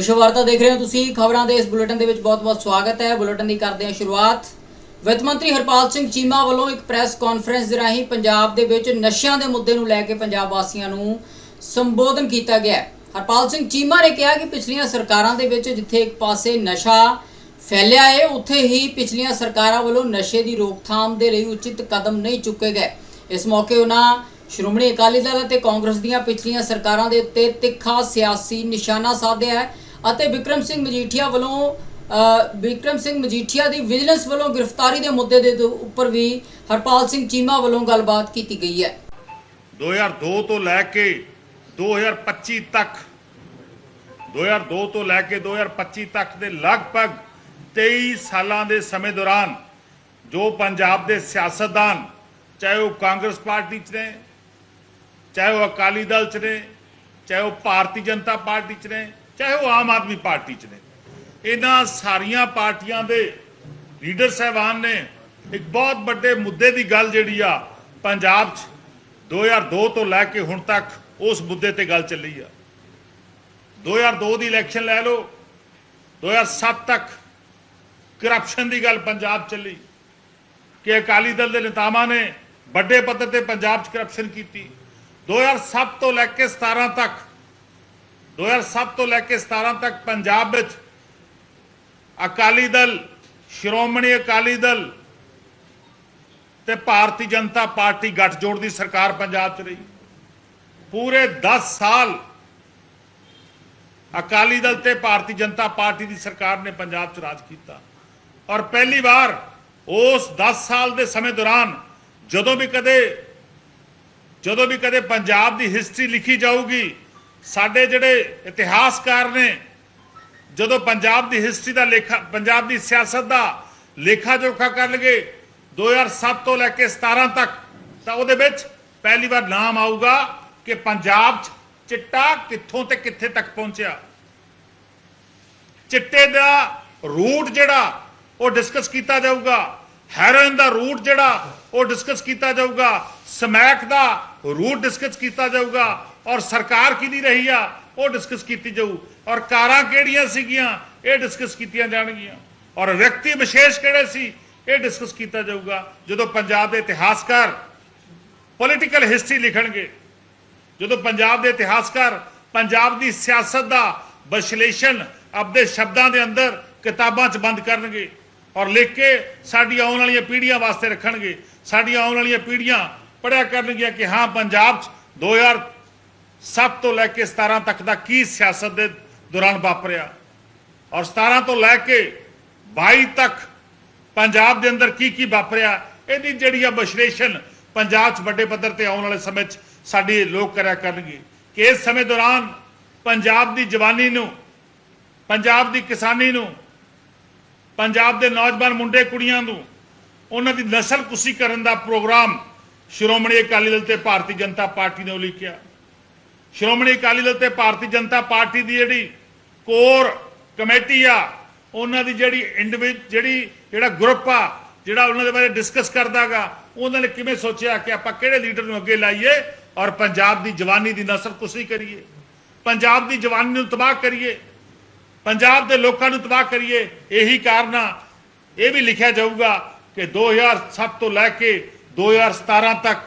ਵਿਸ਼ਵ ਵਾਰਤਾ ਦੇਖ ਰਹੇ ਹੋ ਤੁਸੀਂ ਖਬਰਾਂ ਦੇ ਇਸ ਬੁਲੇਟਿਨ ਦੇ ਵਿੱਚ ਬਹੁਤ-ਬਹੁਤ ਸਵਾਗਤ ਹੈ। ਬੁਲੇਟਿਨ ਦੀ ਕਰਦੇ ਹਾਂ ਸ਼ੁਰੂਆਤ। ਵਿੱਤ ਮੰਤਰੀ ਹਰਪਾਲ ਸਿੰਘ ਚੀਮਾ ਵੱਲੋਂ ਇੱਕ ਪ੍ਰੈਸ ਕਾਨਫਰੰਸ ਦੇ ਰਾਹੀਂ ਪੰਜਾਬ ਦੇ ਵਿੱਚ ਨਸ਼ਿਆਂ ਦੇ ਮੁੱਦੇ ਨੂੰ ਲੈ ਕੇ ਪੰਜਾਬ ਵਾਸੀਆਂ ਨੂੰ ਸੰਬੋਧਨ ਕੀਤਾ ਗਿਆ ਹਰਪਾਲ ਸਿੰਘ ਚੀਮਾ ਨੇ ਕਿਹਾ ਕਿ ਪਿਛਲੀਆਂ ਸਰਕਾਰਾਂ ਦੇ ਵਿੱਚ ਜਿੱਥੇ ਇੱਕ ਪਾਸੇ ਨਸ਼ਾ ਫੈਲਿਆ ਹੈ, ਉੱਥੇ ਹੀ ਪਿਛਲੀਆਂ ਸਰਕਾਰਾਂ ਵੱਲੋਂ ਨਸ਼ੇ ਦੀ ਰੋਕਥਾਮ ਦੇ ਲਈ ਉਚਿਤ ਕਦਮ ਨਹੀਂ ਚੁੱਕੇ ਗਏ। ਇਸ ਮੌਕੇ ਉਹਨਾਂ ਸ਼੍ਰੋਮਣੀ ਅਕਾਲੀ ਦਲ ਅਤੇ ਕਾਂਗਰਸ ਦੀਆਂ ਪਿਛਲੀਆਂ ਸਰਕਾਰਾਂ ਦੇ ਉੱਤੇ ਤਿੱਖਾ ਸਿਆਸੀ ਨਿਸ਼ਾਨਾ ਸਾਧਿਆ ਹੈ। ਅਤੇ ਵਿਕਰਮ ਸਿੰਘ ਮਜੀਠੀਆ ਵੱਲੋਂ ਅ, ਵਿਕਰਮ ਸਿੰਘ ਮਜੀਠੀਆ ਦੀ ਵਿਜੀਲੈਂਸ ਵੱਲੋਂ ਗ੍ਰਿਫਤਾਰੀ ਦੇ ਮੁੱਦੇ ਦੇ ਉੱਪਰ ਵੀ ਹਰਪਾਲ ਸਿੰਘ ਚੀਮਾ ਵੱਲੋਂ ਗੱਲਬਾਤ ਕੀਤੀ ਗਈ ਹੈ। 2002 ਤੋਂ ਲੈ ਕੇ 2025 ਤੱਕ 2002 ਤੋਂ ਲੈ ਕੇ 2025 ਤੱਕ ਦੇ ਲਗਭਗ 23 ਸਾਲਾਂ ਦੇ ਸਮੇਂ ਦੌਰਾਨ ਜੋ ਪੰਜਾਬ ਦੇ ਸਿਆਸਤਦਾਨ ਚਾਹੇ ਉਹ ਕਾਂਗਰਸ ਪਾਰਟੀ 'ਚ ਨੇ ਚਾਹੇ ਉਹ ਅਕਾਲੀ ਦਲ 'ਚ ਨੇ ਚਾਹੇ ਉਹ ਭਾਰਤੀ ਜਨਤਾ ਪਾਰਟੀ 'ਚ ਨੇ ਚਾਹੇ ਉਹ ਆਮ ਆਦਮੀ ਪਾਰਟੀ 'ਚ ਨੇ। ਇਹਨਾਂ ਸਾਰੀਆਂ ਪਾਰਟੀਆਂ ਦੇ ਲੀਡਰ ਸਾਹਿਬਾਨ ਨੇ। ਇੱਕ ਬਹੁਤ ਵੱਡੇ ਮੁੱਦੇ ਦੀ ਗੱਲ ਜਿਹੜੀ ਆ, ਪੰਜਾਬ 'ਚ 2002 ਤੋਂ ਲੈ ਕੇ ਹੁਣ ਤੱਕ ਉਸ ਮੁੱਦੇ ਤੇ ਗੱਲ ਚੱਲੀ ਆ। 2002 ਦੀ ਇਲੈਕਸ਼ਨ ਲੈ ਲਓ 2007 ਤੱਕ ਕਰਪਸ਼ਨ ਦੀ ਗੱਲ ਪੰਜਾਬ ਚੱਲੀ। ਕਿ ਅਕਾਲੀ ਦਲ ਦੇ ਨੇਤਾਵਾਂ ਨੇ ਵੱਡੇ ਪੱਧਰ ਤੇ ਪੰਜਾਬ 'ਚ ਕਰਪਸ਼ਨ ਕੀਤੀ। 2007 ਤੋਂ ਲੈ ਕੇ 17 ਤੱਕ 2007 ਤੋਂ ਲੈ ਕੇ 17 ਤੱਕ ਪੰਜਾਬ ਵਿੱਚ ਅਕਾਲੀ ਦਲ, ਸ਼੍ਰੋਮਣੀ ਅਕਾਲੀ ਦਲ ਤੇ ਭਾਰਤੀ ਜਨਤਾ ਪਾਰਟੀ ਗੱਠਜੋੜ ਦੀ ਸਰਕਾਰ ਪੰਜਾਬ 'ਚ ਰਹੀ। ਪੂਰੇ 10 ਸਾਲ ਅਕਾਲੀ ਦਲ ਤੇ ਭਾਰਤੀ ਜਨਤਾ ਪਾਰਟੀ ਦੀ ਸਰਕਾਰ ਨੇ ਪੰਜਾਬ 'ਚ ਰਾਜ ਕੀਤਾ। ਔਰ ਪਹਿਲੀ ਵਾਰ ਉਸ 10 ਸਾਲ ਦੇ ਸਮੇਂ ਦੌਰਾਨ ਜਦੋਂ ਵੀ ਕਦੇ ਜਦੋਂ ਵੀ ਕਦੇ ਪੰਜਾਬ ਦੀ ਹਿਸਟਰੀ ਲਿਖੀ ਜਾਊਗੀ ਸਾਡੇ ਜਿਹੜੇ ਇਤਿਹਾਸਕਾਰ ਨੇ, ਜਦੋਂ ਪੰਜਾਬ ਦੀ ਹਿਸਟਰੀ ਦਾ ਲੇਖਾ, ਪੰਜਾਬ ਦੀ ਸਿਆਸਤ ਦਾ ਲੇਖਾ ਜੋਖਾ ਕਰਨਗੇ 2007 ਤੋਂ ਲੈ ਕੇ 17 ਤੱਕ, ਤਾਂ ਉਹਦੇ ਵਿੱਚ ਪਹਿਲੀ ਵਾਰ ਨਾਮ ਆਊਗਾ ਕਿ ਪੰਜਾਬ 'ਚ ਚਿੱਟਾ ਕਿੱਥੋਂ ਤੇ ਕਿੱਥੇ ਤੱਕ ਪਹੁੰਚਿਆ। ਚਿੱਟੇ ਦਾ ਰੂਟ ਜਿਹੜਾ ਉਹ ਡਿਸਕਸ ਕੀਤਾ ਜਾਊਗਾ, ਹੈਰੋਇਨ ਦਾ ਰੂਟ ਜਿਹੜਾ ਉਹ ਡਿਸਕਸ ਕੀਤਾ ਜਾਊਗਾ, ਸਮੈਕ ਦਾ ਰੂਟ ਡਿਸਕਸ ਕੀਤਾ ਜਾਊਗਾ ਔਰ ਸਰਕਾਰ ਕਿਹਦੀ ਰਹੀ ਆ? ਉਹ ਡਿਸਕਸ ਕੀਤੀ ਜਾਊ। ਔਰ ਕਾਰਾਂ ਕਿਹੜੀਆਂ ਸੀਗੀਆਂ? ਇਹ ਡਿਸਕਸ ਕੀਤੀਆਂ ਜਾਣਗੀਆਂ। ਔਰ ਵਿਅਕਤੀ ਵਿਸ਼ੇਸ਼ ਕਿਹੜੇ ਸੀ? ਇਹ ਡਿਸਕਸ ਕੀਤਾ ਜਾਊਗਾ। ਜਦੋਂ ਪੰਜਾਬ ਦੇ ਇਤਿਹਾਸਕਾਰ ਪੋਲੀਟੀਕਲ ਹਿਸਟਰੀ ਲਿਖਣਗੇ। ਜਦੋਂ ਪੰਜਾਬ ਦੇ ਇਤਿਹਾਸਕਾਰ ਪੰਜਾਬ ਦੀ ਸਿਆਸਤ ਦਾ ਵਿਸ਼ਲੇਸ਼ਣ ਆਪਦੇ ਸ਼ਬਦਾਂ ਦੇ ਅੰਦਰ ਕਿਤਾਬਾਂ 'ਚ ਬੰਦ ਕਰਨਗੇ ਔਰ ਲਿਖ ਕੇ ਸਾਡੀ ਆਉਣ ਵਾਲੀਆਂ ਪੀੜ੍ਹੀਆਂ ਵਾਸਤੇ ਰੱਖਣਗੇ। ਸਾਡੀਆਂ ਆਉਣ ਵਾਲੀਆਂ ਪੀੜ੍ਹੀਆਂ ਪੜਿਆ ਕਰਨਗੀਆਂ ਕਿ ਹਾਂ, ਪੰਜਾਬ 'ਚ 2007 ਤੋਂ ਲੈ ਕੇ 17 ਤੱਕ ਦਾ ਕੀ ਸਿਆਸਤ ਦੇ ਦੌਰਾਨ ਵਾਪਰਿਆ? ਔਰ 17 ਤੋਂ ਲੈ ਕੇ 22 ਤੱਕ ਪੰਜਾਬ ਦੇ ਅੰਦਰ ਕੀ ਕੀ ਵਾਪਰਿਆ? ਇਹਦੀ ਜਿਹੜੀ ਆ ਵਿਸ਼ਲੇਸ਼ਣ ਪੰਜਾਬ 'ਚ ਵੱਡੇ ਪੱਧਰ ਤੇ ਆਉਣ ਵਾਲੇ ਸਮੇਂ 'ਚ ਸਾਡੀ ਲੋਕ ਕਰਿਆ ਕਰਨਗੇ ਕਿ ਇਸ ਸਮੇਂ ਦੌਰਾਨ ਪੰਜਾਬ ਦੀ ਜਵਾਨੀ ਨੂੰ, ਪੰਜਾਬ ਦੀ ਕਿਸਾਨੀ ਨੂੰ, ਪੰਜਾਬ ਦੇ ਨੌਜਵਾਨ ਮੁੰਡੇ ਕੁੜੀਆਂ ਨੂੰ, ਉਹਨਾਂ ਦੀ ਨਸਲ ਕੁਸ਼ੀ ਕਰਨ ਦਾ ਪ੍ਰੋਗਰਾਮ ਸ਼੍ਰੋਮਣੀ ਅਕਾਲੀ ਦਲ ਤੇ ਭਾਰਤੀ ਜਨਤਾ ਪਾਰਟੀ ਨੇ ਉਲੀਕਿਆ। ਸ਼੍ਰੋਮਣੀ ਅਕਾਲੀ ਦਲ ਤੇ ਭਾਰਤੀ ਜਨਤਾ ਪਾਰਟੀ ਦੀ ਜਿਹੜੀ ਕੋਰ ਕਮੇਟੀ ਆ, ਉਹਨਾਂ ਦੀ ਜਿਹੜੀ ਇੰਡੀਵਿਜ ਜਿਹੜੀ, ਜਿਹੜਾ ਗਰੁੱਪ ਆ, ਜਿਹੜਾ ਉਹਨਾਂ ਦੇ ਬਾਰੇ ਡਿਸਕਸ ਕਰਦਾਗਾ, ਉਹਨਾਂ ਨੇ ਕਿਵੇਂ ਸੋਚਿਆ ਕਿ ਆਪਾਂ ਕਿਹੜੇ ਲੀਡਰ ਨੂੰ ਅੱਗੇ ਲਾਈਏ ਔਰ ਪੰਜਾਬ ਦੀ ਜਵਾਨੀ ਦੀ ਨਸਲ ਕੁਸ਼ੀ ਕਰੀਏ, ਪੰਜਾਬ ਦੀ ਜਵਾਨੀ ਨੂੰ ਤਬਾਹ ਕਰੀਏ, ਪੰਜਾਬ ਦੇ ਲੋਕਾਂ ਨੂੰ ਤਬਾਹ ਕਰੀਏ, ਇਹੀ ਕਾਰਨ ਆ। ਇਹ ਵੀ ਲਿਖਿਆ ਜਾਊਗਾ ਕਿ 2007 ਤੋਂ ਲੈ ਕੇ 2017 ਤੱਕ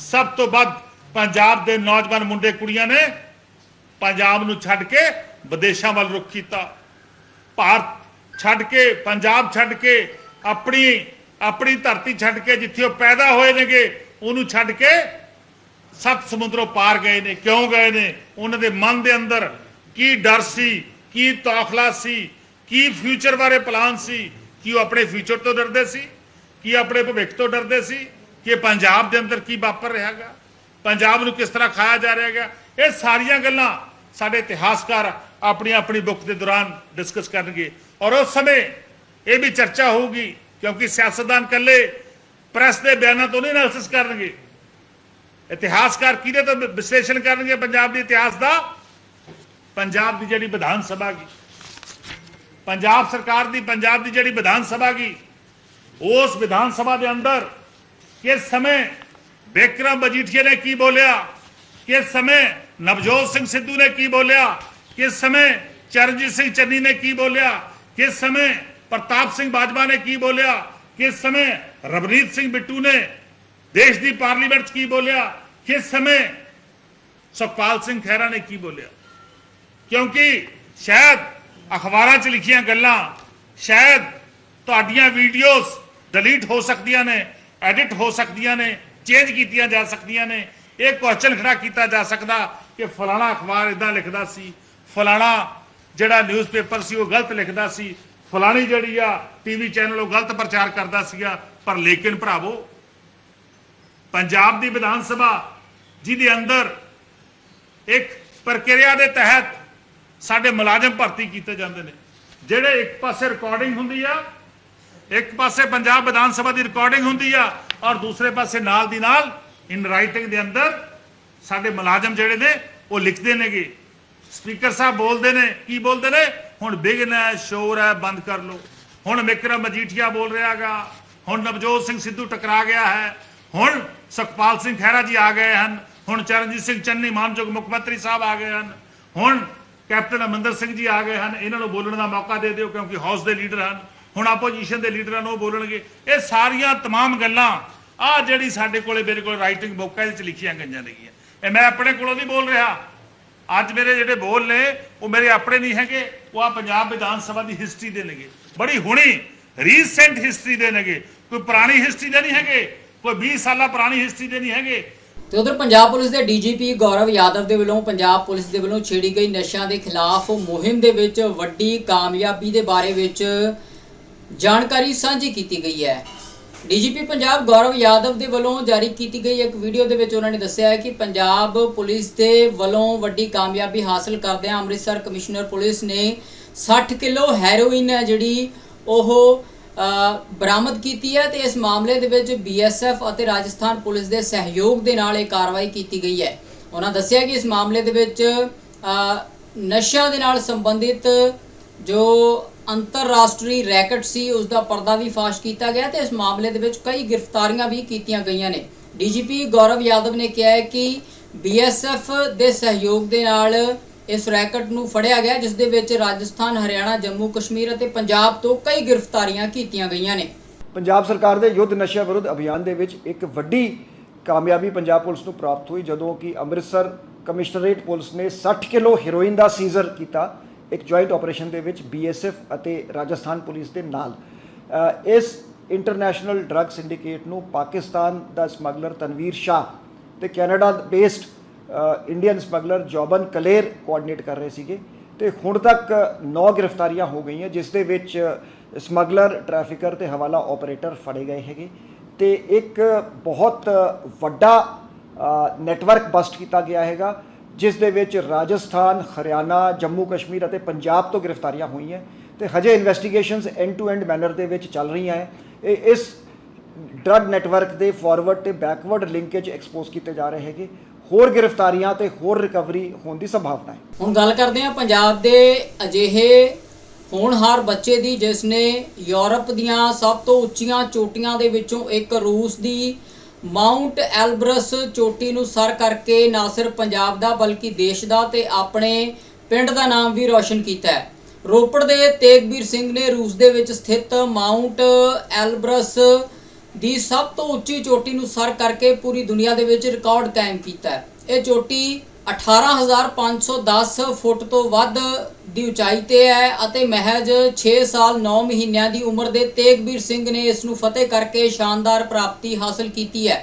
ਸਭ ਤੋਂ ਵੱਧ ਪੰਜਾਬ ਦੇ ਨੌਜਵਾਨ ਮੁੰਡੇ ਕੁੜੀਆਂ ਨੇ ਪੰਜਾਬ ਨੂੰ ਛੱਡ ਕੇ ਵਿਦੇਸ਼ਾਂ ਵੱਲ ਰੁਖ ਕੀਤਾ। ਭਾਰਤ ਛੱਡ ਕੇ, ਪੰਜਾਬ ਛੱਡ ਕੇ, ਆਪਣੀ ਆਪਣੀ ਧਰਤੀ ਛੱਡ ਕੇ ਜਿੱਥੇ ਉਹ ਪੈਦਾ ਹੋਏ ਨੇਗੇ, ਉਹਨੂੰ ਛੱਡ ਕੇ ਸੱਤ ਸਮੁੰਦਰੋਂ ਪਾਰ ਗਏ ਨੇ। ਕਿਉਂ ਗਏ ਨੇ? ਉਹਨਾਂ ਦੇ ਮਨ ਦੇ ਅੰਦਰ ਕੀ ਡਰ ਸੀ, ਕੀ ਤੌਖਲਾ ਸੀ, ਕੀ ਫਿਊਚਰ ਬਾਰੇ ਪਲਾਨ ਸੀ, ਕੀ ਉਹ ਆਪਣੇ ਫਿਊਚਰ ਤੋਂ ਡਰਦੇ ਸੀ, ਕੀ ਆਪਣੇ ਭਵਿੱਖ ਤੋਂ ਡਰਦੇ ਸੀ, ਕਿ ਪੰਜਾਬ ਦੇ ਅੰਦਰ ਕੀ ਵਾਪਰ ਰਿਹਾਗਾ ਪੰਜਾਬ ਨੂੰ ਕਿਸ ਤਰ੍ਹਾਂ ਖਾਇਆ ਜਾ ਰਿਹਾ ਰਿਹਾਗਾ ਇਹ ਸਾਰੀਆਂ ਗੱਲਾਂ ਸਾਡੇ ਇਤਿਹਾਸਕਾਰ ਆਪਣੀ ਆਪਣੀ ਬੁੱਕ ਦੇ ਦੌਰਾਨ ਡਿਸਕਸ ਕਰਨਗੇ। ਔਰ ਉਸ ਸਮੇਂ ਇਹ ਵੀ ਚਰਚਾ ਹੋਊਗੀ, ਕਿਉਂਕਿ ਸਿਆਸਤਦਾਨ ਇਕੱਲੇ ਪ੍ਰੈਸ ਦੇ ਬਿਆਨਾਂ ਤੋਂ ਨਹੀਂ ਐਨਾਲਿਸਿਸ ਕਰਨਗੇ। ਇਤਿਹਾਸਕਾਰ ਕਿਹਦੇ ਤੋਂ ਵਿਸ਼ਲੇਸ਼ਣ ਕਰਨਗੇ ਪੰਜਾਬ ਦੇ ਇਤਿਹਾਸ ਦਾ? ਪੰਜਾਬ ਦੀ ਜਿਹੜੀ ਵਿਧਾਨ ਸਭਾ ਗਈ ਪੰਜਾਬ ਸਰਕਾਰ ਦੀ, ਪੰਜਾਬ ਦੀ ਜਿਹੜੀ ਵਿਧਾਨ ਸਭਾ ਗਈ ਉਸ ਵਿਧਾਨ ਸਭਾ ਦੇ ਅੰਦਰ ਕਿਸ ਸਮੇਂ ਵਿਕਰਮ ਮਜੀਠੀਆ ਨੇ ਕੀ ਬੋਲਿਆ ਕਿਸ ਸਮੇਂ ਨਵਜੋਤ ਸਿੰਘ ਸਿੱਧੂ ਨੇ ਕੀ ਬੋਲਿਆ ਕਿਸ ਸਮੇਂ ਚਰਨਜੀਤ ਸਿੰਘ ਚੰਨੀ ਨੇ ਕੀ ਬੋਲਿਆ ਕਿਸ ਸਮੇਂ ਪ੍ਰਤਾਪ ਸਿੰਘ ਬਾਜਵਾ ਨੇ ਕੀ ਬੋਲਿਆ ਕਿਸ ਸਮੇਂ ਰਵਨੀਤ ਸਿੰਘ ਬਿੱਟੂ ਨੇ ਦੇਸ਼ ਦੀ ਪਾਰਲੀਮੈਂਟ 'ਚ ਕੀ ਬੋਲਿਆ ਕਿਸ ਸਮੇਂ ਸੁਖਪਾਲ ਸਿੰਘ ਖਹਿਰਾ ਨੇ ਕੀ ਬੋਲਿਆ ਕਿਉਂਕਿ ਸ਼ਾਇਦ ਅਖਬਾਰਾਂ 'ਚ ਲਿਖੀਆਂ ਗੱਲਾਂ ਸ਼ਾਇਦ ਤੁਹਾਡੀਆਂ ਵੀਡੀਓਜ਼ ਡਿਲੀਟ ਹੋ ਸਕਦੀਆਂ ਨੇ ਐਡਿਟ ਹੋ ਸਕਦੀਆਂ ਨੇ ਚੇਂਜ ਕੀਤੀਆਂ ਜਾ ਸਕਦੀਆਂ ਨੇ, ਇਹ ਕੁਐਸਚਨ ਖੜਾ ਕੀਤਾ ਜਾ ਸਕਦਾ ਕਿ ਫਲਾਣਾ ਅਖਬਾਰ ਇਦਾਂ ਲਿਖਦਾ ਸੀ, ਫਲਾਣਾ ਜਿਹੜਾ ਨਿਊਜ਼ਪੇਪਰ ਸੀ ਉਹ ਗਲਤ ਲਿਖਦਾ ਸੀ, ਫਲਾਣੀ ਜਿਹੜੀ ਆ ਟੀਵੀ ਚੈਨਲ ਉਹ ਗਲਤ ਪ੍ਰਚਾਰ ਕਰਦਾ ਸੀਗਾ, ਪਰ ਲੇਕਿਨ ਭਰਾਵੋ, ਪੰਜਾਬ ਦੀ ਵਿਧਾਨ ਸਭਾ ਜਿਹਦੇ ਅੰਦਰ ਇੱਕ ਪ੍ਰਕਿਰਿਆ ਦੇ ਤਹਿਤ ਸਾਡੇ ਮੁਲਾਜ਼ਮ ਭਰਤੀ ਕੀਤੇ ਜਾਂਦੇ ਨੇ, ਜਿਹੜੇ ਇੱਕ ਪਾਸੇ ਰਿਕਾਰਡਿੰਗ ਹੁੰਦੀ ਆ, ਇੱਕ ਪਾਸੇ ਪੰਜਾਬ ਵਿਧਾਨ ਸਭਾ ਦੀ ਰਿਕਾਰਡਿੰਗ ਹੁੰਦੀ ਆ ਔਰ ਦੂਸਰੇ ਪਾਸੇ ਨਾਲ ਦੀ ਨਾਲ ਇਨ ਰਾਈਟਿੰਗ ਦੇ ਅੰਦਰ ਸਾਡੇ ਮੁਲਾਜ਼ਮ ਜਿਹੜੇ ਨੇ, ਉਹ ਲਿਖਦੇ ਨੇਗੇ। ਸਪੀਕਰ ਸਾਹਿਬ ਬੋਲਦੇ ਨੇ, ਕੀ ਬੋਲਦੇ ਨੇ? ਹੁਣ ਬਿਗਨ ਹੈ ਸ਼ੋਰ ਹੈ ਬੰਦ ਕਰ ਲਓ। ਹੁਣ ਵਿਕਰਮ ਮਜੀਠੀਆ ਬੋਲ ਰਿਹਾਗਾ। ਹੁਣ ਨਵਜੋਤ ਸਿੰਘ ਸਿੱਧੂ ਟਕਰਾ ਗਿਆ ਹੈ। ਹੁਣ ਸੁਖਪਾਲ ਸਿੰਘ ਖਹਿਰਾ ਜੀ ਆ ਗਏ ਹਨ। ਹੁਣ ਚਰਨਜੀਤ ਸਿੰਘ ਚੰਨੀ ਮਾਨਯੋਗ ਮੁੱਖ ਮੰਤਰੀ ਸਾਹਿਬ ਆ ਗਏ ਹਨ। ਹੁਣ ਕੈਪਟਨ ਅਮਰਿੰਦਰ ਸਿੰਘ ਜੀ ਆ ਗਏ ਹਨ। ਇਹਨਾਂ ਨੂੰ ਬੋਲਣ ਦਾ ਮੌਕਾ ਦੇ ਦਿਓ ਕਿਉਂਕਿ ਹਾਊਸ ਦੇ ਲੀਡਰ ਹਨ। ਹੁਣ ਆਪੋਜੀਸ਼ਨ ਦੇ ਲੀਡਰਾਂ ਨੂੰ ਉਹ ਬੋਲਣਗੇ ਇਹ ਸਾਰੀਆਂ तमाम ਗੱਲਾਂ ਆ ਜਿਹੜੀ ਸਾਡੇ ਕੋਲੇ ਮੇਰੇ ਕੋਲ ਰਾਈਟਿੰਗ ਬੁੱਕ ਹੈ ਇਹਦੇ ਚ ਲਿਖੀਆਂ ਗਈਆਂ ਨੇਗੀਆਂ ਇਹ ਮੈਂ ਆਪਣੇ ਕੋਲੋਂ ਨਹੀਂ ਬੋਲ ਰਿਹਾ ਅੱਜ ਮੇਰੇ ਜਿਹੜੇ ਬੋਲ ਨੇ ਉਹ ਮੇਰੇ ਆਪਣੇ ਨਹੀਂ ਹੈਗੇ ਉਹ ਆ ਪੰਜਾਬ ਵਿਧਾਨ ਸਭਾ ਦੀ ਹਿਸਟਰੀ ਦੇ ਨੇਗੇ ਬੜੀ ਹੁਣੀ ਰੀਸੈਂਟ ਹਿਸਟਰੀ ਦੇ ਨੇਗੇ ਕੋਈ ਪੁਰਾਣੀ ਹਿਸਟਰੀ ਦੇ ਨਹੀਂ ਹੈਗੇ ਕੋਈ 20 ਸਾਲਾ ਪੁਰਾਣੀ ਹਿਸਟਰੀ ਦੇ ਨਹੀਂ ਹੈਗੇ ਤੇ ਉਧਰ ਪੰਜਾਬ ਪੁਲਿਸ ਦੇ ਡੀਜੀਪੀ ਗੌਰਵ ਯਾਦਵ ਦੇ ਵੱਲੋਂ ਪੰਜਾਬ ਪੁਲਿਸ ਦੇ ਵੱਲੋਂ ਛੇੜੀ ਗਈ ਨਸ਼ਿਆਂ ਦੇ ਖਿਲਾਫ ਮੁਹਿੰਮ ਦੇ ਵਿੱਚ ਵੱਡੀ ਕਾਮਯਾਬੀ ਦੇ ਬਾਰੇ ਵਿੱਚ ਜਾਣਕਾਰੀ ਸਾਂਝੀ ਕੀਤੀ ਗਈ ਹੈ। ਡੀਜੀਪੀ ਪੰਜਾਬ ਗੌਰਵ ਯਾਦਵ ਦੇ ਵੱਲੋਂ ਜਾਰੀ ਕੀਤੀ ਗਈ ਇੱਕ ਵੀਡੀਓ ਦੇ ਵਿੱਚ ਉਹਨਾਂ ਨੇ ਦੱਸਿਆ ਹੈ ਕਿ ਪੰਜਾਬ ਪੁਲਿਸ ਦੇ ਵੱਲੋਂ ਵੱਡੀ ਕਾਮਯਾਬੀ ਹਾਸਲ ਕਰਦਿਆਂ ਅੰਮ੍ਰਿਤਸਰ ਕਮਿਸ਼ਨਰ ਪੁਲਿਸ ਨੇ 60 ਕਿਲੋ ਹੈਰੋਇਨ ਹੈ ਜਿਹੜੀ ਉਹ ਬਰਾਮਦ ਕੀਤੀ ਹੈ ਤੇ ਇਸ ਮਾਮਲੇ ਦੇ ਵਿੱਚ ਬੀਐਸਐਫ ਅਤੇ ਰਾਜਸਥਾਨ ਪੁਲਿਸ ਦੇ ਸਹਿਯੋਗ ਦੇ ਨਾਲ ਇਹ ਕਾਰਵਾਈ ਕੀਤੀ ਗਈ ਹੈ। ਉਹਨਾਂ ਦੱਸਿਆ ਕਿ ਇਸ ਮਾਮਲੇ ਦੇ ਵਿੱਚ ਨਸ਼ਿਆਂ ਦੇ ਨਾਲ ਸੰਬੰਧਿਤ ਜੋ ਅੰਤਰਰਾਸ਼ਟਰੀ ਰੈਕਟ ਸੀ ਉਸ ਦਾ ਪਰਦਾ ਵੀ ਫਾਸ਼ ਕੀਤਾ ਗਿਆ ਤੇ ਇਸ ਮਾਮਲੇ ਦੇ ਵਿੱਚ ਕਈ ਗ੍ਰਿਫਤਾਰੀਆਂ ਵੀ ਕੀਤੀਆਂ ਗਈਆਂ ਨੇ। ਡੀਜੀਪੀ ਗੌਰਵ ਯਾਦਵ ਨੇ ਕਿਹਾ ਹੈ ਕਿ ਬੀਐਸਐਫ ਦੇ ਸਹਿਯੋਗ ਦੇ ਨਾਲ ਇਸ ਰੈਕਟ ਨੂੰ ਫੜਿਆ ਗਿਆ, ਜਿਸ ਦੇ ਵਿੱਚ ਰਾਜਸਥਾਨ, ਹਰਿਆਣਾ, ਜੰਮੂ, ਕਸ਼ਮੀਰ ਅਤੇ ਪੰਜਾਬ ਤੋਂ ਕਈ ਗ੍ਰਿਫਤਾਰੀਆਂ ਕੀਤੀਆਂ ਗਈਆਂ ਨੇ। ਪੰਜਾਬ ਸਰਕਾਰ ਦੇ ਯੁੱਧ ਨਸ਼ਿਆਂ ਵਿਰੁੱਧ ਅਭਿਆਨ ਦੇ ਵਿੱਚ ਇੱਕ ਵੱਡੀ ਕਾਮਯਾਬੀ ਪੰਜਾਬ ਪੁਲਿਸ ਨੂੰ ਪ੍ਰਾਪਤ ਹੋਈ, ਜਦੋਂ ਕਿ ਅੰਮ੍ਰਿਤਸਰ ਕਮਿਸ਼ਨਰੇਟ ਪੁਲਿਸ ਨੇ 60 ਕਿਲੋ ਹੀਰੋਇਨ ਦਾ ਸੀਜ਼ਰ ਕੀਤਾ ਇੱਕ ਜੁਆਇੰਟ ਆਪਰੇਸ਼ਨ ਦੇ ਵਿੱਚ ਬੀਐਸਐਫ ਅਤੇ ਰਾਜਸਥਾਨ ਪੁਲਿਸ ਦੇ ਨਾਲ। ਇਸ ਇੰਟਰਨੈਸ਼ਨਲ ਡਰੱਗ ਸਿੰਡੀਕੇਟ ਨੂੰ ਪਾਕਿਸਤਾਨ ਦਾ ਸਮਗਲਰ ਤਨਵੀਰ ਸ਼ਾਹ ਤੇ Canada based Indian smuggler Joban Kaler coordinate ਕਰ ਰਹੇ ਸੀਗੇ। ਤੇ ਹੁਣ ਤੱਕ 9 ਗ੍ਰਿਫਤਾਰੀਆਂ ਹੋ ਗਈਆਂ, ਜਿਸ ਦੇ ਵਿੱਚ ਸਮਗਲਰ ਟ੍ਰੈਫਿਕਰ ਤੇ ਹਵਾਲਾ ਆਪਰੇਟਰ ਫੜੇ ਗਏ ਹੈਗੇ। ਤੇ ਇੱਕ ਬਹੁਤ ਵੱਡਾ ਨੈਟਵਰਕ ਬਸਟ ਕੀਤਾ ਗਿਆ ਹੈਗਾ। ਜਿਸ ਦੇ ਵਿੱਚ ਰਾਜਸਥਾਨ, ਹਰਿਆਣਾ, ਜੰਮੂ ਕਸ਼ਮੀਰ ਅਤੇ ਪੰਜਾਬ ਤੋਂ ਗ੍ਰਿਫਤਾਰੀਆਂ ਹੋਈਆਂ ਤੇ ਹਜੇ investigations end to end manner ਦੇ ਵਿੱਚ ਚੱਲ ਰਹੀਆਂ ਹੈ। ਇਹ ਇਸ ਡਰੱਗ ਨੈਟਵਰਕ ਦੇ ਫਾਰਵਰਡ ਤੇ ਬੈਕਵਰਡ ਲਿੰਕੇਜ ਐਕਸਪੋਜ਼ ਕੀਤੇ ਜਾ ਰਹੇ ਹੈਗੇ। ਹੋਰ ਗ੍ਰਿਫਤਾਰੀਆਂ ਤੇ ਹੋਰ ਰਿਕਵਰੀ ਹੋਣ ਦੀ ਸੰਭਾਵਨਾ ਹੈ। ਹੁਣ ਗੱਲ ਕਰਦੇ ਹਾਂ ਪੰਜਾਬ ਦੇ ਅਜਿਹੇ ਹੋਣਹਾਰ ਬੱਚੇ ਦੀ, ਜਿਸ ਨੇ ਯੂਰਪ ਦੀਆਂ ਸਭ ਤੋਂ ਉੱਚੀਆਂ ਚੋਟੀਆਂ ਦੇ ਵਿੱਚੋਂ ਇੱਕ ਰੂਸ ਦੀ ਮਾਉਂਟ ਐਲਬਰਸ ਚੋਟੀ ਨੂੰ ਸਰ ਕਰਕੇ ਨਾ ਸਿਰਫ ਪੰਜਾਬ ਦਾ ਬਲਕਿ ਦੇਸ਼ ਦਾ ਤੇ ਆਪਣੇ ਪਿੰਡ ਦਾ ਨਾਮ ਵੀ ਰੌਸ਼ਨ ਕੀਤਾ ਹੈ। ਰੋਪੜ ਦੇ ਤੇਗਬੀਰ ਸਿੰਘ ਨੇ ਰੂਸ ਦੇ ਵਿੱਚ ਸਥਿਤ ਮਾਉਂਟ ਐਲਬਰਸ ਦੀ ਸਭ ਤੋਂ ਉੱਚੀ ਚੋਟੀ ਨੂੰ ਸਰ ਕਰਕੇ ਪੂਰੀ ਦੁਨੀਆ ਦੇ ਵਿੱਚ ਰਿਕਾਰਡ ਕਾਇਮ ਕੀਤਾ ਹੈ। ਇਹ ਚੋਟੀ 18510 ਫੁੱਟ ਤੋਂ ਵੱਧ ਦੀ ਉਚਾਈ ਤੇ ਹੈ ਅਤੇ ਮਹਿਜ 6 ਸਾਲ 9 ਮਹੀਨਿਆਂ ਦੀ ਉਮਰ ਦੇ ਤੇਗਬੀਰ ਸਿੰਘ ਨੇ ਇਸ ਨੂੰ ਫਤਿਹ ਕਰਕੇ ਸ਼ਾਨਦਾਰ ਪ੍ਰਾਪਤੀ ਹਾਸਲ ਕੀਤੀ ਹੈ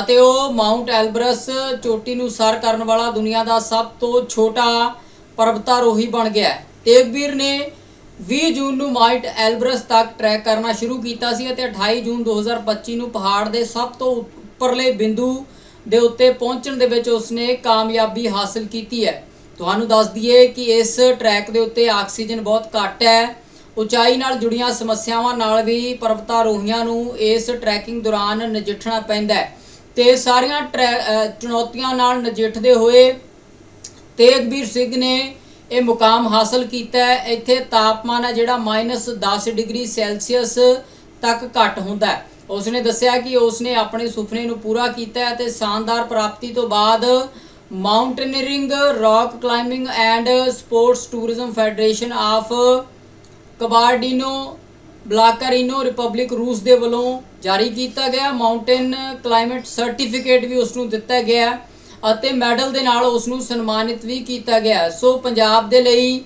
ਅਤੇ ਉਹ ਮਾਉਂਟ ਐਲਬਰਸ ਚੋਟੀ ਨੂੰ ਸਰ ਕਰਨ ਵਾਲਾ ਦੁਨੀਆ ਦਾ ਸਭ ਤੋਂ ਛੋਟਾ ਪਰਬਤਾਰੋਹੀ ਬਣ ਗਿਆ ਹੈ। ਤੇਗਬੀਰ ਨੇ 20 ਜੂਨ ਨੂੰ ਮਾਉਂਟ ਐਲਬਰਸ ਤੱਕ ਟਰੈਕ ਕਰਨਾ ਸ਼ੁਰੂ ਕੀਤਾ ਸੀ ਅਤੇ 28 ਜੂਨ 2025 ਨੂੰ ਪਹਾੜ ਦੇ ਸਭ ਤੋਂ ਉੱਪਰਲੇ ਬਿੰਦੂ ਦੇ ਉੱਤੇ ਪਹੁੰਚਣ ਦੇ ਵਿੱਚ ਉਸਨੇ ਕਾਮਯਾਬੀ ਹਾਸਲ ਕੀਤੀ ਹੈ। ਤੁਹਾਨੂੰ ਦੱਸ ਦਈਏ ਕਿ ਇਸ ਟਰੈਕ ਦੇ ਉੱਤੇ ਆਕਸੀਜਨ ਬਹੁਤ ਘੱਟ ਹੈ। ਉਚਾਈ ਨਾਲ ਜੁੜੀਆਂ ਸਮੱਸਿਆਵਾਂ ਨਾਲ ਵੀ ਪਰਬਤਾਰੋਹੀਆਂ ਨੂੰ ਇਸ ਟਰੈਕਿੰਗ ਦੌਰਾਨ ਨਜਿੱਠਣਾ ਪੈਂਦਾ ਹੈ। ਤੇ ਸਾਰੀਆਂ ਟਰੈ- ਚੁਣੌਤੀਆਂ ਨਾਲ ਨਜਿੱਠਦੇ ਹੋਏ ਤੇਗਬੀਰ ਸਿੰਘ ਨੇ ਇਹ ਮੁਕਾਮ ਹਾਸਲ ਕੀਤਾ ਹੈ। ਇੱਥੇ ਤਾਪਮਾਨ ਹੈ ਜਿਹੜਾ -10 ਡਿਗਰੀ ਸੈਲਸੀਅਸ ਤੱਕ ਘੱਟ ਹੁੰਦਾ ਹੈ। ਉਸਨੇ ਦੱਸਿਆ ਕਿ ਉਸਨੇ ਆਪਣੇ ਸੁਪਨੇ ਨੂੰ ਪੂਰਾ ਕੀਤਾ ਹੈ ਤੇ ਸ਼ਾਨਦਾਰ ਪ੍ਰਾਪਤੀ ਤੋਂ ਬਾਅਦ mountaineering rock climbing and sports tourism federation of Kabardino Balkarino republic ਰੂਸ ਦੇ ਵੱਲੋਂ ਜਾਰੀ ਕੀਤਾ ਗਿਆ। ਮਾਊਂਟੇਨ ਕਲਾਈਮੇਟ ਸਰਟੀਫਿਕੇਟ ਵੀ ਉਸ ਨੂੰ ਦਿੱਤਾ ਗਿਆ ਅਤੇ ਮੈਡਲ ਦੇ ਨਾਲ ਉਸ ਨੂੰ ਸਨਮਾਨਿਤ ਵੀ ਕੀਤਾ ਗਿਆ। ਸੋ ਪੰਜਾਬ ਦੇ ਲਈ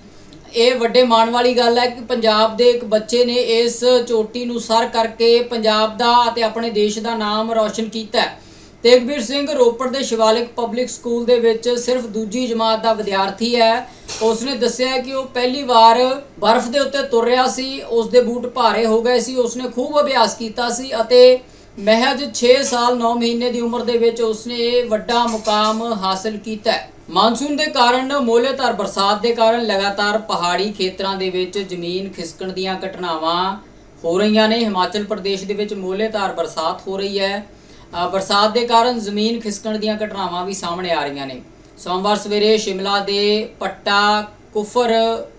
ਇਹ ਵੱਡੇ ਮਾਣ ਵਾਲੀ ਗੱਲ ਹੈ ਕਿ ਪੰਜਾਬ ਦੇ ਇੱਕ ਬੱਚੇ ਨੇ ਇਸ ਚੋਟੀ ਨੂੰ ਸਰ ਕਰਕੇ ਪੰਜਾਬ ਦਾ ਅਤੇ ਆਪਣੇ ਦੇਸ਼ ਦਾ ਨਾਮ ਰੌਸ਼ਨ ਕੀਤਾ ਹੈ। ਤੇਗਵੀਰ ਸਿੰਘ ਰੋਪੜ ਦੇ ਸ਼ਿਵਾਲਿਕ ਪਬਲਿਕ ਸਕੂਲ ਦੇ ਵਿੱਚ ਸਿਰਫ ਦੂਜੀ ਜਮਾਤ ਦਾ ਵਿਦਿਆਰਥੀ ਹੈ। ਉਸਨੇ ਦੱਸਿਆ ਕਿ ਉਹ ਪਹਿਲੀ ਵਾਰ ਬਰਫ਼ ਦੇ ਉੱਤੇ ਤੁਰ ਰਿਹਾ ਸੀ ਉਸ ਦੇ ਬੂਟ ਭਾਰੇ ਹੋ ਗਏ ਸੀ, ਉਸਨੇ ਖੂਬ ਅਭਿਆਸ ਕੀਤਾ ਸੀ ਅਤੇ ਮਹਿਜ 6 ਸਾਲ 9 ਮਹੀਨੇ ਦੀ ਉਮਰ ਦੇ ਵਿੱਚ ਉਸਨੇ ਇਹ ਵੱਡਾ ਮੁਕਾਮ ਹਾਸਲ ਕੀਤਾ ਹੈ। ਮਾਨਸੂਨ ਦੇ ਕਾਰਨ ਮੋਹਲੇਧਾਰ ਬਰਸਾਤ ਦੇ ਕਾਰਨ ਲਗਾਤਾਰ ਪਹਾੜੀ ਖੇਤਰਾਂ ਦੇ ਵਿੱਚ ਜ਼ਮੀਨ ਖਿਸਕਣ ਦੀਆਂ ਘਟਨਾਵਾਂ ਹੋ ਰਹੀਆਂ ਨੇ। ਹਿਮਾਚਲ ਪ੍ਰਦੇਸ਼ ਦੇ ਵਿੱਚ ਮੋਹਲੇਧਾਰ ਬਰਸਾਤ ਹੋ ਰਹੀ ਹੈ। ਬਰਸਾਤ ਦੇ ਕਾਰਨ ਜ਼ਮੀਨ ਖਿਸਕਣ ਦੀਆਂ ਘਟਨਾਵਾਂ ਵੀ ਸਾਹਮਣੇ ਆ ਰਹੀਆਂ ਨੇ। ਸੋਮਵਾਰ ਸਵੇਰੇ ਸ਼ਿਮਲਾ ਦੇ ਪੱਟਾ ਕੁਫਰ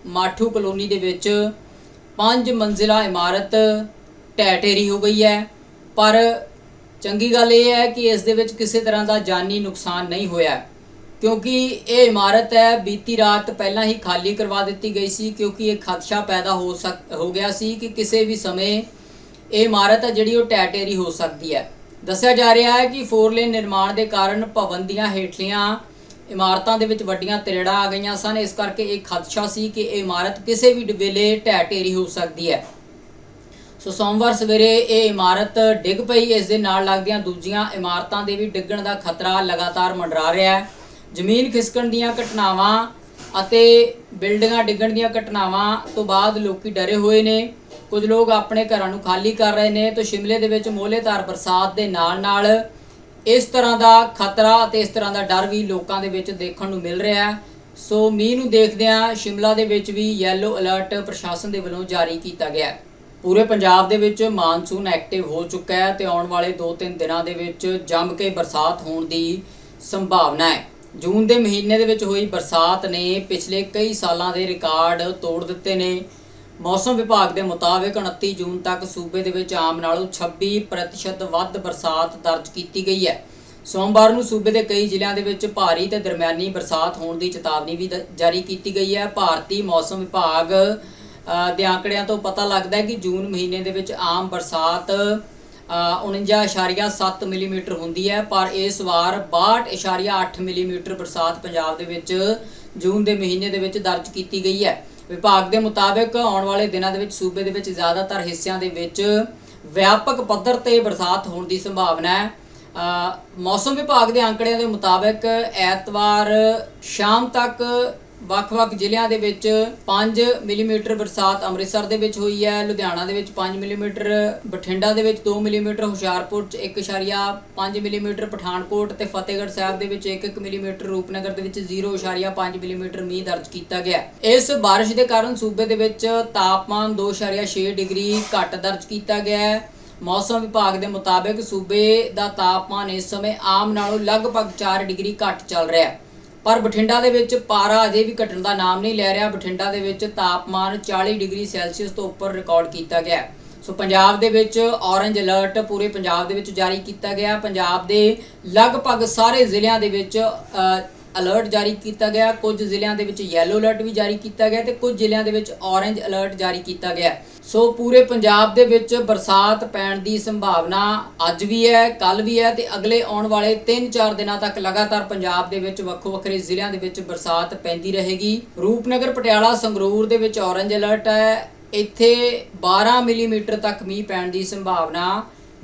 ਮਾਠੂ ਕਲੋਨੀ ਦੇ ਵਿੱਚ ਪੰਜ ਮੰਜ਼ਿਲਾ ਇਮਾਰਤ ਢਹਿ ਹੋ ਗਈ ਹੈ। ਪਰ ਚੰਗੀ ਗੱਲ ਇਹ ਹੈ ਕਿ ਇਸ ਦੇ ਵਿੱਚ ਕਿਸੇ ਤਰ੍ਹਾਂ ਦਾ ਜਾਨੀ ਨੁਕਸਾਨ ਨਹੀਂ ਹੋਇਆ। ਕਿਉਂਕਿ ਇਹ ਇਮਾਰਤ ਹੈ, ਬੀਤੀ ਰਾਤ ਪਹਿਲਾਂ ਹੀ ਖਾਲੀ ਕਰਵਾ ਦਿੱਤੀ ਗਈ ਸੀ, ਕਿਉਂਕਿ ਇਹ ਖਦਸ਼ਾ ਪੈਦਾ ਹੋ ਸਕ, ਹੋ ਗਿਆ ਸੀ ਕਿ ਕਿਸੇ ਵੀ ਸਮੇਂ ਇਹ ਇਮਾਰਤ ਹੈ ਜਿਹੜੀ ਉਹ ਢਹਿ ਢੇਰੀ ਹੋ ਸਕਦੀ ਹੈ। ਦੱਸਿਆ ਜਾ ਰਿਹਾ ਹੈ ਕਿ ਫੋਰ ਲੇਨ ਨਿਰਮਾਣ ਦੇ ਕਾਰਨ ਭਵਨ ਦੀਆਂ ਹੇਠਲੀਆਂ ਇਮਾਰਤਾਂ ਦੇ ਵਿੱਚ ਵੱਡੀਆਂ ਤਰੇੜਾਂ ਆ ਗਈਆਂ ਸਨ। ਇਸ ਕਰਕੇ ਇਹ ਖਦਸ਼ਾ ਸੀ ਕਿ ਇਹ ਇਮਾਰਤ ਕਿਸੇ ਵੀ ਵੇਲੇ ਢਹਿ ਢੇਰੀ ਹੋ ਸਕਦੀ ਹੈ। ਸੋ ਸੋਮਵਾਰ ਸਵੇਰੇ ਇਹ ਇਮਾਰਤ ਡਿੱਗ ਪਈ। ਇਸ ਦੇ ਨਾਲ ਲੱਗਦੀਆਂ ਦੂਜੀਆਂ ਇਮਾਰਤਾਂ ਦੇ ਵੀ ਡਿੱਗਣ ਦਾ ਖਤਰਾ ਲਗਾਤਾਰ ਮੰਡਰਾ ਰਿਹਾ ਹੈ। ਜ਼ਮੀਨ ਖਿਸਕਣ ਦੀਆਂ ਘਟਨਾਵਾਂ ਅਤੇ ਬਿਲਡਿੰਗਾਂ ਡਿੱਗਣ ਦੀਆਂ ਘਟਨਾਵਾਂ ਤੋਂ ਬਾਅਦ ਲੋਕੀ ਡਰੇ ਹੋਏ ਨੇ। ਕੁਝ ਲੋਕ ਆਪਣੇ ਘਰਾਂ ਨੂੰ ਖਾਲੀ ਕਰ ਰਹੇ ਨੇ ਤਾਂ ਸ਼ਿਮਲੇ ਦੇ ਵਿੱਚ ਮੋਹਲੇਧਾਰ ਬਰਸਾਤ ਦੇ ਨਾਲ-ਨਾਲ ਇਸ ਤਰ੍ਹਾਂ ਦਾ ਖਤਰਾ ਅਤੇ ਇਸ ਤਰ੍ਹਾਂ ਦਾ ਡਰ ਵੀ ਲੋਕਾਂ ਦੇ ਵਿੱਚ ਦੇਖਣ ਨੂੰ ਮਿਲ ਰਿਹਾ ਹੈ। ਸੋ ਮੀਂਹ ਨੂੰ ਦੇਖਦਿਆਂ ਸ਼ਿਮਲਾ ਦੇ ਵਿੱਚ ਵੀ ਯੈਲੋ ਅਲਰਟ ਪ੍ਰਸ਼ਾਸਨ ਦੇ ਵੱਲੋਂ ਜਾਰੀ ਕੀਤਾ ਗਿਆ ਹੈ। ਪੂਰੇ ਪੰਜਾਬ ਦੇ ਵਿੱਚ ਮਾਨਸੂਨ ਐਕਟਿਵ ਹੋ ਚੁੱਕਾ ਹੈ ਤੇ ਆਉਣ ਵਾਲੇ 2-3 ਦਿਨਾਂ ਦੇ ਵਿੱਚ ਜੰਮ ਕੇ ਬਰਸਾਤ ਹੋਣ ਦੀ ਸੰਭਾਵਨਾ ਹੈ। ਜੂਨ ਦੇ ਮਹੀਨੇ ਦੇ ਵਿੱਚ ਹੋਈ ਬਰਸਾਤ ਨੇ ਪਿਛਲੇ ਕਈ ਸਾਲਾਂ ਦੇ ਰਿਕਾਰਡ ਤੋੜ ਦਿੱਤੇ ਨੇ। ਮੌਸਮ ਵਿਭਾਗ ਦੇ ਮੁਤਾਬਕ 29 ਜੂਨ ਤੱਕ ਸੂਬੇ ਦੇ ਵਿੱਚ ਆਮ ਨਾਲੋਂ 26% ਵੱਧ ਬਰਸਾਤ ਦਰਜ ਕੀਤੀ ਗਈ ਹੈ। ਸੋਮਵਾਰ ਨੂੰ ਸੂਬੇ ਦੇ ਕਈ ਜ਼ਿਲ੍ਹਿਆਂ ਦੇ ਵਿੱਚ ਭਾਰੀ ਤੇ ਦਰਮਿਆਨੀ ਬਰਸਾਤ ਹੋਣ ਦੀ ਚੇਤਾਵਨੀ ਵੀ ਦ- ਜਾਰੀ ਕੀਤੀ ਗਈ ਹੈ। ਭਾਰਤੀ ਮੌਸਮ ਵਿਭਾਗ ਦੇ ਆંકੜਿਆਂ ਤੋਂ ਪਤਾ ਲੱਗਦਾ ਹੈ ਕਿ ਜੂਨ ਮਹੀਨੇ ਦੇ ਵਿੱਚ ਆਮ ਬਰਸਾਤ ਅ, 49.7 ਮਿਲੀਮੀਟਰ ਹੁੰਦੀ ਹੈ ਪਰ ਇਸ ਵਾਰ 62.8 ਮਿਲੀਮੀਟਰ ਬਰਸਾਤ ਪੰਜਾਬ ਦੇ ਵਿੱਚ ਜੂਨ ਦੇ ਮਹੀਨੇ ਦੇ ਵਿੱਚ ਦਰਜ ਕੀਤੀ ਗਈ ਹੈ। ਵਿਭਾਗ ਦੇ ਮੁਤਾਬਕ ਆਉਣ ਵਾਲੇ ਦਿਨਾਂ ਦੇ ਵਿੱਚ ਸੂਬੇ ਦੇ ਵਿੱਚ ਜ਼ਿਆਦਾਤਰ ਹਿੱਸਿਆਂ ਦੇ ਵਿੱਚ ਵਿਆਪਕ ਪੱਧਰ ਤੇ ਬਰਸਾਤ ਹੋਣ ਦੀ ਸੰਭਾਵਨਾ ਹੈ। ਅ, ਮੌਸਮ ਵਿਭਾਗ ਦੇ ਅੰਕੜਿਆਂ ਦੇ ਮੁਤਾਬਕ ਐਤਵਾਰ ਸ਼ਾਮ ਤੱਕ ਵੱਖ-ਵੱਖ ਜ਼ਿਲ੍ਹਿਆਂ ਦੇ ਵਿੱਚ 5 ਮਿਲੀਮੀਟਰ ਬਰਸਾਤ ਅੰਮ੍ਰਿਤਸਰ ਦੇ ਵਿੱਚ ਹੋਈ ਹੈ, ਲੁਧਿਆਣਾ ਦੇ ਵਿੱਚ 5 ਮਿਲੀਮੀਟਰ, ਬਠਿੰਡਾ ਦੇ ਵਿੱਚ 2 ਮਿਲੀਮੀਟਰ, ਹੁਸ਼ਿਆਰਪੁਰ ਚ 1.5 ਮਿਲੀਮੀਟਰ, ਪਠਾਨਕੋਟ ਤੇ ਫਤਿਹਗੜ੍ਹ ਸਾਹਿਬ ਦੇ ਵਿੱਚ 1-1 ਮਿਲੀਮੀਟਰ, ਰੂਪਨਗਰ ਦੇ ਵਿੱਚ 0.5 ਮਿਲੀਮੀਟਰ ਮੀਂਹ ਦਰਜ ਕੀਤਾ ਗਿਆ ਇਸ ਬਾਰਿਸ਼ ਦੇ ਕਾਰਨ ਸੂਬੇ ਦੇ ਵਿੱਚ ਤਾਪਮਾਨ 2.6 ਡਿਗਰੀ ਘੱਟ ਦਰਜ ਕੀਤਾ ਗਿਆ ਹੈ। ਮੌਸਮ ਵਿਭਾਗ ਦੇ ਮੁਤਾਬਕ ਸੂਬੇ ਦਾ ਤਾਪਮਾਨ ਇਸ ਸਮੇਂ ਆਮ ਨਾਲੋਂ ਲਗਭਗ 4 ਡਿਗਰੀ ਘੱਟ ਚੱਲ ਰਿਹਾ ਹੈ। ਪਰ ਬਠਿੰਡਾ ਦੇ ਵਿੱਚ ਪਾਰਾ ਅਜੇ ਵੀ ਘਟਣ ਦਾ ਨਾਮ ਨਹੀਂ ਲੈ ਰਿਹਾ। ਬਠਿੰਡਾ ਦੇ ਵਿੱਚ ਤਾਪਮਾਨ 40 ਡਿਗਰੀ ਸੈਲਸੀਅਸ ਤੋਂ ਉੱਪਰ ਰਿਕਾਰਡ ਕੀਤਾ ਗਿਆ। ਸੋ ਪੰਜਾਬ ਦੇ ਵਿੱਚ ਔਰੰਜ ਅਲਰਟ ਪੂਰੇ ਪੰਜਾਬ ਦੇ ਵਿੱਚ ਜਾਰੀ ਕੀਤਾ ਗਿਆ। ਪੰਜਾਬ ਦੇ ਲਗਭਗ ਸਾਰੇ ਜ਼ਿਲ੍ਹਿਆਂ ਦੇ ਵਿੱਚ ਅਲਰਟ ਜਾਰੀ ਕੀਤਾ ਗਿਆ। ਕੁਝ ਜ਼ਿਲ੍ਹਿਆਂ ਦੇ ਵਿੱਚ ਯੈਲੋ ਅਲਰਟ ਵੀ ਜਾਰੀ ਕੀਤਾ ਗਿਆ ਤੇ ਕੁਝ ਜ਼ਿਲ੍ਹਿਆਂ ਦੇ ਵਿੱਚ ਔਰੰਜ ਅਲਰਟ ਜਾਰੀ ਕੀਤਾ ਗਿਆ। ਸੋ ਪੂਰੇ ਪੰਜਾਬ ਦੇ ਵਿੱਚ ਬਰਸਾਤ ਪੈਣ ਦੀ ਸੰਭਾਵਨਾ ਅੱਜ ਵੀ ਹੈ ਕੱਲ ਵੀ ਹੈ ਤੇ ਅਗਲੇ ਆਉਣ ਵਾਲੇ 3-4 ਦਿਨਾਂ ਤੱਕ ਲਗਾਤਾਰ ਪੰਜਾਬ ਦੇ ਵਿੱਚ ਵੱਖੋ ਵੱਖਰੇ ਜ਼ਿਲ੍ਹਿਆਂ ਦੇ ਵਿੱਚ ਬਰਸਾਤ ਪੈਂਦੀ ਰਹੇਗੀ। ਰੂਪਨਗਰ, ਪਟਿਆਲਾ, ਸੰਗਰੂਰ ਦੇ ਵਿੱਚ ਔਰੰਜ ਅਲਰਟ ਹੈ। ਇੱਥੇ 12 ਮਿਲੀਮੀਟਰ ਤੱਕ ਮੀਂਹ ਪੈਣ ਦੀ ਸੰਭਾਵਨਾ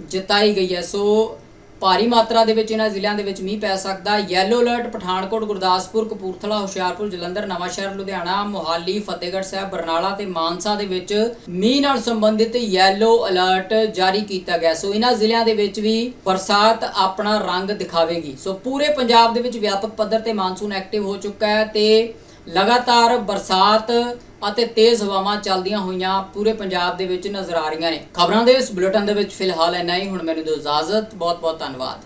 ਜਤਾਈ ਗਈ ਹੈ। ਸੋ ਭਾਰੀ ਮਾਤਰਾ ਦੇ ਵਿੱਚ ਇਹਨਾਂ ਜ਼ਿਲ੍ਹਿਆਂ ਦੇ ਵਿੱਚ ਮੀਂਹ ਪੈ ਸਕਦਾ। ਯੈਲੋ ਅਲਰਟ ਪਠਾਨਕੋਟ, ਗੁਰਦਾਸਪੁਰ, ਕਪੂਰਥਲਾ, ਹੁਸ਼ਿਆਰਪੁਰ, ਜਲੰਧਰ, ਨਵਾਂਸ਼ਹਿਰ, ਲੁਧਿਆਣਾ, ਮੋਹਾਲੀ, ਫਤਿਹਗੜ੍ਹ ਸਾਹਿਬ, ਬਰਨਾਲਾ ਤੇ ਮਾਨਸਾ ਦੇ ਵਿੱਚ ਮੀਂਹ ਨਾਲ ਸੰਬੰਧਿਤ ਯੈਲੋ ਅਲਰਟ ਜਾਰੀ ਕੀਤਾ ਗਿਆ। ਸੋ ਇਹਨਾਂ ਜ਼ਿਲ੍ਹਿਆਂ ਦੇ ਵਿੱਚ ਵੀ ਬਰਸਾਤ ਆਪਣਾ ਰੰਗ ਦਿਖਾਵੇਗੀ। ਸੋ ਪੂਰੇ ਪੰਜਾਬ ਦੇ ਵਿੱਚ ਵਿਆਪਕ ਪੱਧਰ ਤੇ ਮਾਨਸੂਨ ਐਕਟਿਵ ਹੋ ਚੁੱਕਾ ਹੈ ਤੇ ਲਗਾਤਾਰ ਬਰਸਾਤ ਅਤੇ ਤੇਜ਼ ਹਵਾਵਾਂ ਚੱਲਦੀਆਂ ਹੋਈਆਂ ਪੂਰੇ ਪੰਜਾਬ ਦੇ ਵਿੱਚ ਨਜ਼ਰ ਆ ਰਹੀਆਂ ਨੇ। ਖਬਰਾਂ ਦੇ ਇਸ ਬੁਲੇਟਿਨ ਦੇ ਵਿੱਚ ਫਿਲਹਾਲ ਇੰਨਾ ਹੀ। ਹੁਣ ਮੈਨੂੰ ਦਿਓ ਇਜਾਜ਼ਤ। ਬਹੁਤ ਬਹੁਤ ਧੰਨਵਾਦ।